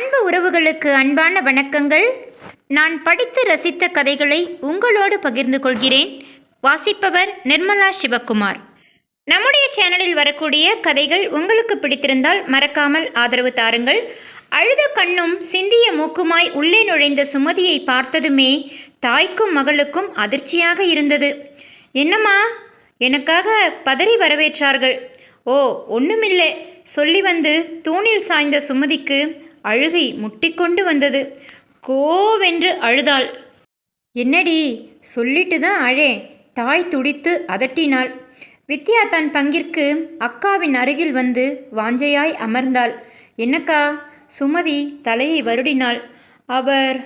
அன்பு உறவுகளுக்கு அன்பான வணக்கங்கள். நான் படித்து ரசித்த கதைகளை உங்களோடு பகிர்ந்து கொள்கிறேன். வாசிப்பவர் நிர்மலா சிவக்குமார் நம்முடைய சேனலில் வரக்கூடிய கதைகள் உங்களுக்கு பிடித்திருந்தால் மறக்காமல் ஆதரவு தாருங்கள். அழுத கண்ணும் சிந்திய மூக்குமாய் உள்ளே நுழைந்த சுமதியை பார்த்ததுமே தாய்க்கும் மகளுக்கும் அதிர்ச்சியாக இருந்தது. என்னம்மா? எனக்காக பதறி வரவேற்றார்கள். ஓ ஒன்றுமில்லை சொல்லி வந்து தூணில் சாய்ந்த சுமதிக்கு அழுகை முட்டிக்கொண்டு வந்தது. கோவென்று அழுதாள். என்னடி சொல்லிட்டு தான் அழே தாய் துடித்து அதட்டினாள். வித்யா தன் பங்கிற்கு அக்காவின் அருகில் வந்து வாஞ்சையாய் அமர்ந்தாள். என்னக்கா? சுமதி தலையை வருடினாள். அவர்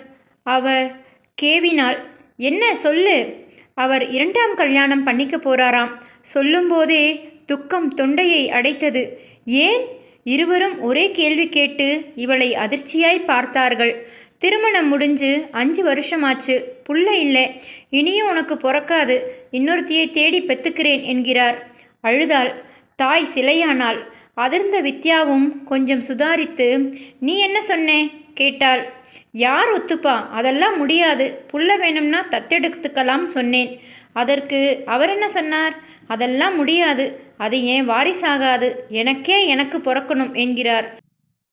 அவர் கேவினாள். என்ன சொல்லு. அவர் இரண்டாம் கல்யாணம் பண்ணிக்க போறாராம். சொல்லும்போதே துக்கம் தொண்டையை அடைத்தது. ஏன்? இருவரும் ஒரே கேள்வி கேட்டு இவளை அதிர்ச்சியாய் பார்த்தார்கள். திருமணம் முடிஞ்சு அஞ்சு வருஷமாச்சு. புள்ள இல்லை. இனியும் உனக்கு பிறக்காது. இன்னொருத்தியை தேடி பெத்துக்கிறேன் என்கிறார். அழுதாள். தாய் சிலையானாள் அதிர்ந்த வித்யாவும் கொஞ்சம் சுதாரித்து நீ என்ன சொன்னே? கேட்டாள். யார் ஒத்துப்பா? அதெல்லாம் முடியாது. புள்ள வேணும்னா தத்தெடுத்துக்கலாம் சொன்னேன். அதற்கு அவர் என்ன சொன்னார்? அதெல்லாம் முடியாது. அது ஏன் வாரிசாகாது? எனக்கே எனக்கு பிறக்கணும் என்கிறார்.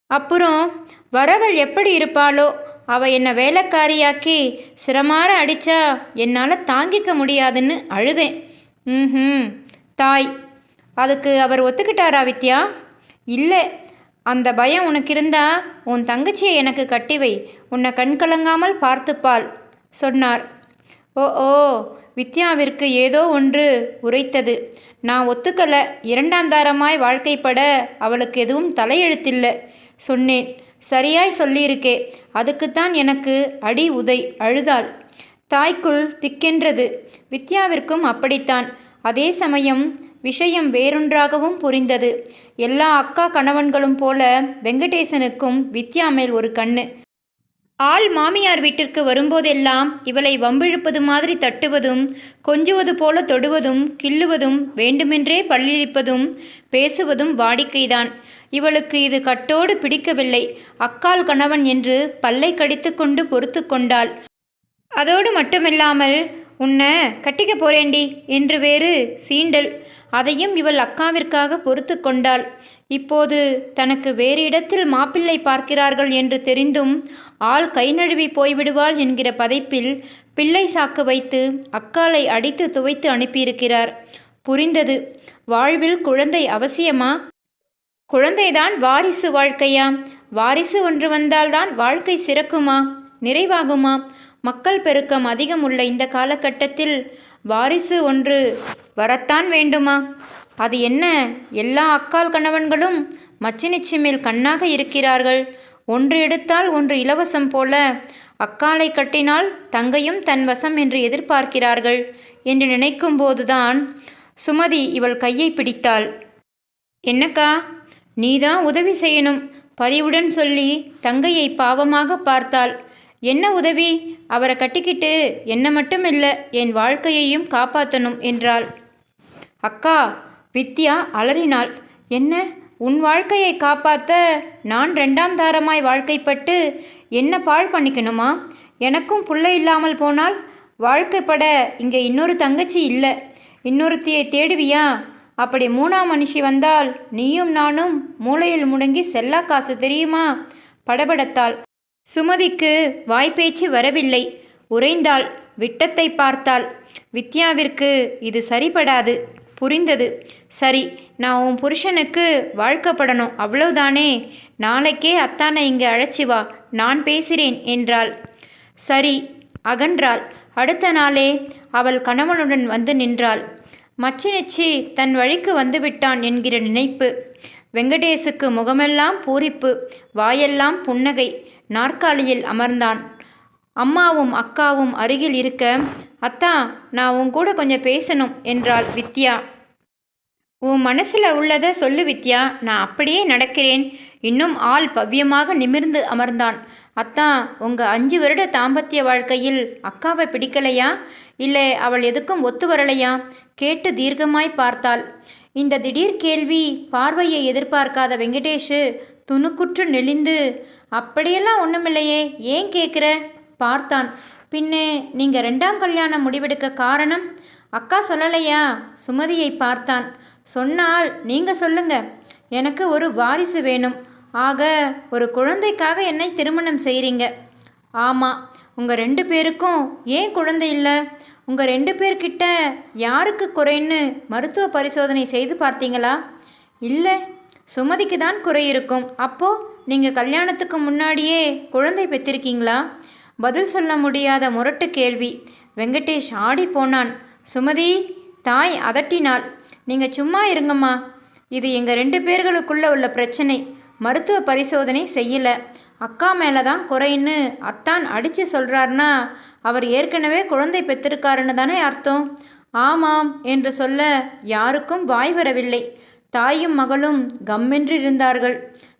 அப்புறம் வரவள் எப்படி இருப்பாளோ? அவ என்னை வேலைக்காரியாக்கி சிரமார அடிச்சா என்னால் தாங்கிக்க முடியாதுன்னு அழுதேன். ம் தாய் அதுக்கு அவர் ஒத்துக்கிட்டாரா வித்யா? இல்லை. அந்த பயம் உனக்கு இருந்தா உன் தங்கச்சியை எனக்கு கட்டி வை உன்னை கண்கலங்காமல் பார்த்துப்பாள் சொன்னார். ஓ ஓ. வித்யாவிற்கு ஏதோ ஒன்று உரைத்தது. நான் ஒத்துக்கல. இரண்டாம் தாரமாய் வாழ்க்கைப்பட அவளுக்கு எதுவும் தலையெழுத்தில்லை சொன்னேன். சரியாய் சொல்லியிருக்கே. அதுக்குத்தான் எனக்கு அடி உதை அழுதாள். தாய்க்குள் திக்கென்றது. வித்யாவிற்கும் அப்படித்தான். அதே சமயம் விஷயம் வேறொன்றாகவும் புரிந்தது. எல்லா அக்கா கணவன்களும் போல வெங்கடேசனுக்கும் வித்யா மேல் ஒரு கண்ணு. ஆள் மாமியார் வீட்டிற்கு வரும்போதெல்லாம் இவளை வம்பிழுப்பது மாதிரி தட்டுவதும் கொஞ்சுவது போல தொடுவதும் கிள்ளுவதும் வேண்டுமென்றே பள்ளிழிப்பதும் பேசுவதும் வாடிக்கைதான். இவளுக்கு இது கட்டோடு பிடிக்கவில்லை. அக்கால் கணவன் என்று பல்லை கடித்துக்கொண்டு பொறுத்து கொண்டாள். அதோடு மட்டுமில்லாமல் உன்னை கட்டிக்க போறேண்டி என்று வேறு சீண்டல். அதையும் இவள் அக்காவிற்காக பொறுத்து கொண்டாள். இப்போது தனக்கு வேறு இடத்தில் மாப்பிள்ளை பார்க்கிறார்கள் என்று தெரிந்தும் ஆள் கை நழுவி போய்விடுவாள் என்கிற பதைப்பில் பிள்ளை சாக்கு வைத்து அக்காலை அடித்து துவைத்து அனுப்பியிருக்கிறார். புரிந்தது. வாழ்வில் குழந்தை அவசியமா? குழந்தைதான் வாரிசு வாழ்க்கையா? வாரிசு ஒன்று வந்தால்தான் வாழ்க்கை சிறக்குமா? நிறைவாகுமா? மக்கள் பெருக்கம் அதிகம் உள்ள இந்த காலகட்டத்தில் வாரிசு ஒன்று வரத்தான் வேண்டுமா? அது என்ன? எல்லா அக்கால் கணவன்களும் மச்சினிச்சி மேல் கண்ணாக இருக்கிறார்கள். ஒன்று எடுத்தால் ஒன்று இலவசம் போல. அக்காலை கட்டினால் தங்கையும் தன் வசம் என்று எதிர்பார்க்கிறார்கள் என்று நினைக்கும்போதுதான் சுமதி இவள் கையை பிடித்தாள். என்னக்கா நீதான் உதவி செய்யணும். பரிவுடன் சொல்லி தங்கையை பாவமாக பார்த்தாள். என்ன உதவி? அவரை கட்டிக்கிட்டு என்ன மட்டும் இல்லை என் வாழ்க்கையையும் காப்பாற்றணும் என்றாள். அக்கா வித்யா அலறினாள். என்ன? உன் வாழ்க்கையை காப்பாற்ற நான் ரெண்டாம் தாரமாய் வாழ்க்கைப்பட்டு என்ன பாழ் பண்ணிக்கணுமா? எனக்கும் புள்ள இல்லாமல் போனால் வாழ்க்கைப்பட இங்கே இன்னொரு தங்கச்சி இல்லை. இன்னொருத்தியை தேடுவியா? அப்படி மூணாம் மனுஷி வந்தால் நீயும் நானும் மூளையில் முடங்கி செல்லா காசு தெரியுமா? படபடத்தாள். சுமதிக்கு வாய்ப்பேச்சு வரவில்லை. உறைந்தாள். விட்டத்தை பார்த்தாள். வித்யாவிற்கு இது சரிபடாது. புரிந்தது. சரி நான் உன் புருஷனுக்கு வாழ்க்கப்படணும். அவ்வளவுதானே? நாளைக்கே அத்தானை இங்கே அழைச்சி வா. நான் பேசுகிறேன் என்றாள். சரி அகன்றாள். அடுத்த நாளே அவள் கணவனுடன் வந்து நின்றாள். மச்சினிச்சி தன் வழிக்கு வந்துவிட்டான் என்கிற நினைப்பு. வெங்கடேசுக்கு முகமெல்லாம் பூரிப்பு வாயெல்லாம் புன்னகை. நாற்காலியில் அமர்ந்தான். அம்மாவும் அக்காவும் அருகில் இருக்க அத்தா நான் உன் கூட கொஞ்சம் பேசணும் என்றாள் வித்யா. உன் மனசில் உள்ளதை சொல்லு வித்யா நான் அப்படியே நடக்கிறேன். இன்னும் ஆள் பவ்யமாக நிமிர்ந்து அமர்ந்தான். அத்தா உங்கள் அஞ்சு வருட தாம்பத்திய வாழ்க்கையில் அக்காவை பிடிக்கலையா? இல்லை அவள் எதுக்கும் ஒத்து வரலையா? கேட்டு தீர்க்கமாய் பார்த்தாள். இந்த திடீர் கேள்வி பார்வையை எதிர்பார்க்காத வெங்கடேஷு துணுக்குற்று நெளிந்து அப்படியெல்லாம் ஒன்றுமில்லையே ஏன் கேட்குற பார்த்தான். பின்னே நீங்கள் ரெண்டாம் கல்யாணம் முடிவெடுக்க காரணம்? அக்கா சொல்லலையா? சுமதியை பார்த்தான். சொன்னால் நீங்கள் சொல்லுங்க. எனக்கு ஒரு வாரிசு வேணும். ஆக ஒரு குழந்தைக்காக என்னை திருமணம் செய்கிறீங்க ஆமாம் உங்கள் ரெண்டு பேருக்கும் ஏன் குழந்தை இல்லை? உங்கள் ரெண்டு பேர்கிட்ட யாருக்கு குறைன்னு மருத்துவ பரிசோதனை செய்து பார்த்தீங்களா? இல்லை சுமதிக்கு தான் குறை இருக்கும். அப்போது நீங்கள் கல்யாணத்துக்கு முன்னாடியே குழந்தை பெற்றிருக்கீங்களா? பதில் சொல்ல முடியாத முரட்டு கேள்வி. வெங்கடேஷ் ஆடி போனான். சுமதி தாய் அதட்டினாள். நீங்கள் சும்மா இருங்கம்மா. இது எங்கள் ரெண்டு பேர்களுக்குள்ள உள்ள பிரச்சனை. மருத்துவ பரிசோதனை செய்யலை. அக்கா மேலே தான் குறைன்னு அத்தான் அடித்து சொல்கிறாருன்னா அவர் ஏற்கனவே குழந்தை பெற்றிருக்காருன்னு தானே அர்த்தம். ஆமாம் என்று சொல்ல யாருக்கும் வாய் வரவில்லை. தாயும் மகளும் கம்மென்று இருந்தார்கள்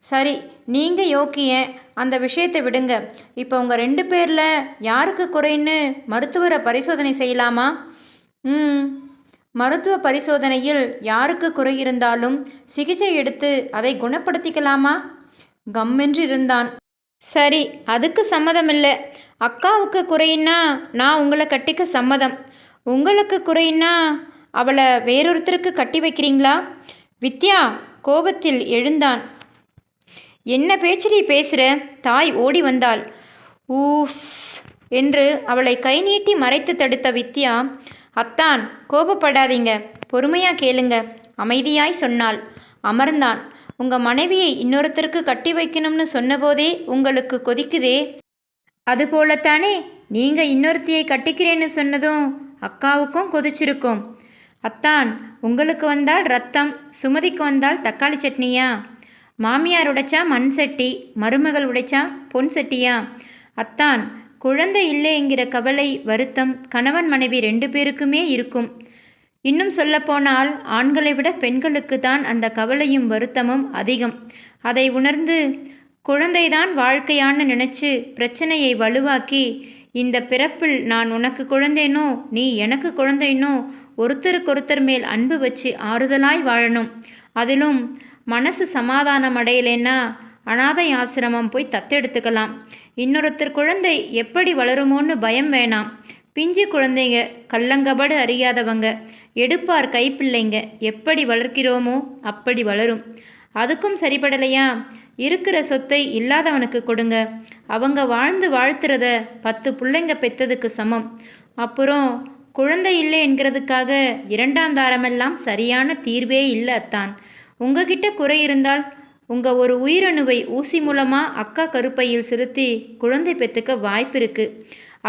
சரி நீங்கள் யோக்கிய அந்த விஷயத்தை விடுங்க. இப்போ உங்கள் ரெண்டு பேரில் யாருக்கு குறைன்னு மருத்துவரை பரிசோதனை செய்யலாமா? ம். மருத்துவ பரிசோதனையில் யாருக்கு குறை இருந்தாலும் சிகிச்சை எடுத்து அதை குணப்படுத்திக்கலாமா? கம்மென்று இருந்தான். சரி அதுக்கு சம்மதம் இல்லை அக்காவுக்கு குறையின்னா நான் உங்களை கட்டிக்க சம்மதம். உங்களுக்கு குறையின்னா அவளை வேறொருத்தருக்கு கட்டி வைக்கிறீங்களா? வித்யா கோபத்தில் எழுந்தான். என்ன பேச்சடி பேசுகிற தாய் ஓடி வந்தாள். ஊஸ் என்று அவளை கை நீட்டி மறைத்து தடுத்த வித்யா அத்தான் கோபப்படாதீங்க. பொறுமையா கேளுங்க. அமைதியாய் சொன்னாள். அமர்ந்தான். உங்க மனைவியை இன்னொருத்தருக்கு கட்டி வைக்கணும்னு சொன்னபோதே உங்களுக்கு கொதிக்குதே. அதுபோலத்தானே நீங்க இன்னொருத்தியை கட்டிக்கிறேன்னு சொன்னதும் அக்காவுக்கும் கொதிச்சிருக்கும். அத்தான் உங்களுக்கு வந்தால் ரத்தம் சுமதிக்கு வந்தால் தக்காளி சட்னியா? மாமியார் உடைச்சா மண் சட்டி மருமகள் உடைச்சா பொன் சட்டியா? அத்தான் குழந்தை இல்லை என்கிற கவலை வருத்தம் கணவன் மனைவி ரெண்டு பேருக்குமே இருக்கும். இன்னும் சொல்லப்போனால் ஆண்களை விட பெண்களுக்கு தான் அந்த கவலையும் வருத்தமும் அதிகம். அதை உணர்ந்து குழந்தைதான் வாழ்க்கையான்னு நினச்சி பிரச்சனையை வலுவாக்கி இந்த பிறப்பில் நான் உனக்கு குழந்தைனோ நீ எனக்கு குழந்தைனோ ஒருத்தருக்கொருத்தர் மேல் அன்பு வச்சு ஆறுதலாய் வாழணும். அதிலும் மனசு சமாதானம் அடையலைன்னா அனாதை ஆசிரமம் போய் தத்தெடுத்துக்கலாம். இன்னொருத்தர் குழந்தை எப்படி வளருமோன்னு பயம் வேணாம். பிஞ்சு குழந்தைங்க கல்லங்கபடு அறியாதவங்க எடுப்பார் கைப்பிள்ளைங்க எப்படி வளர்க்கிறோமோ அப்படி வளரும். அதுக்கும் சரிபடலையா? இருக்கிற சொத்தை இல்லாதவனுக்கு கொடுங்க. அவங்க வாழ்ந்து வாழ்த்துறத பத்து பிள்ளைங்க பெத்ததுக்கு சமம். அப்புறம் குழந்தை இல்லை என்கிறதுக்காக இரண்டாம் தாரமெல்லாம் சரியான தீர்வே இல்லை அத்தான். உங்ககிட்ட குறை இருந்தால் உங்கள் ஒரு உயிரணுவை ஊசி மூலமாக அக்கா கருப்பையில் செலுத்தி குழந்தை பெற்றுக்க வாய்ப்பு இருக்குது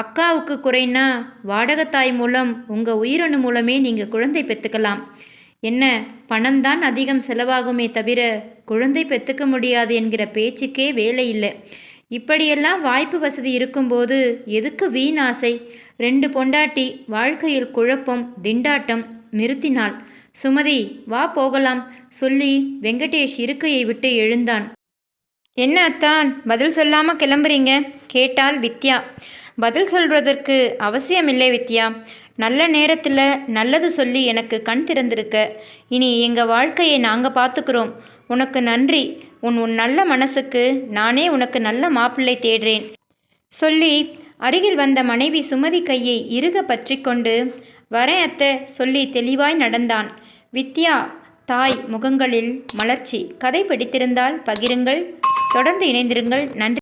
அக்காவுக்கு குறைன்னா வாடகத்தாய் மூலம் உங்கள் உயிரணு மூலமே நீங்கள் குழந்தை பெற்றுக்கலாம். என்ன பணம் தான் அதிகம் செலவாகுமே தவிர குழந்தை பெற்றுக்க முடியாது என்கிற பேச்சுக்கே வேலை இல்லை. இப்படியெல்லாம் வாய்ப்பு வசதி இருக்கும்போது எதுக்கு வீண் ஆசை? ரெண்டு பொண்டாட்டி வாழ்க்கையில் குழப்பம் திண்டாட்டம் நிறுத்தினாள் சுமதி வா போகலாம். சொல்லி வெங்கடேஷ் இருக்கையை விட்டு எழுந்தான். என்ன அத்தான்? பதில் சொல்லாமல் கிளம்புறீங்க? கேட்டாள் வித்யா. பதில் சொல்வதற்கு அவசியமில்லை வித்யா. நல்ல நேரத்தில் நல்லது சொல்லி எனக்கு கண் திறந்திருக்க. இனி எங்கள் வாழ்க்கையை நாங்கள் பார்த்துக்கிறோம் உனக்கு நன்றி. உன் உன் நல்ல மனசுக்கு நானே உனக்கு நல்ல மாப்பிள்ளை தேடுறேன். சொல்லி அருகில் வந்த மனைவி சுமதி கையை இறுக பற்றி கொண்டு வரேன் அத்தை. சொல்லி தெளிவாய் நடந்தான். வித்யா தாய் முகங்களில் மலர்ச்சி. கதை பிடித்திருந்தால் பகிருங்கள். தொடர்ந்து இணைந்திருங்கள். நன்றி.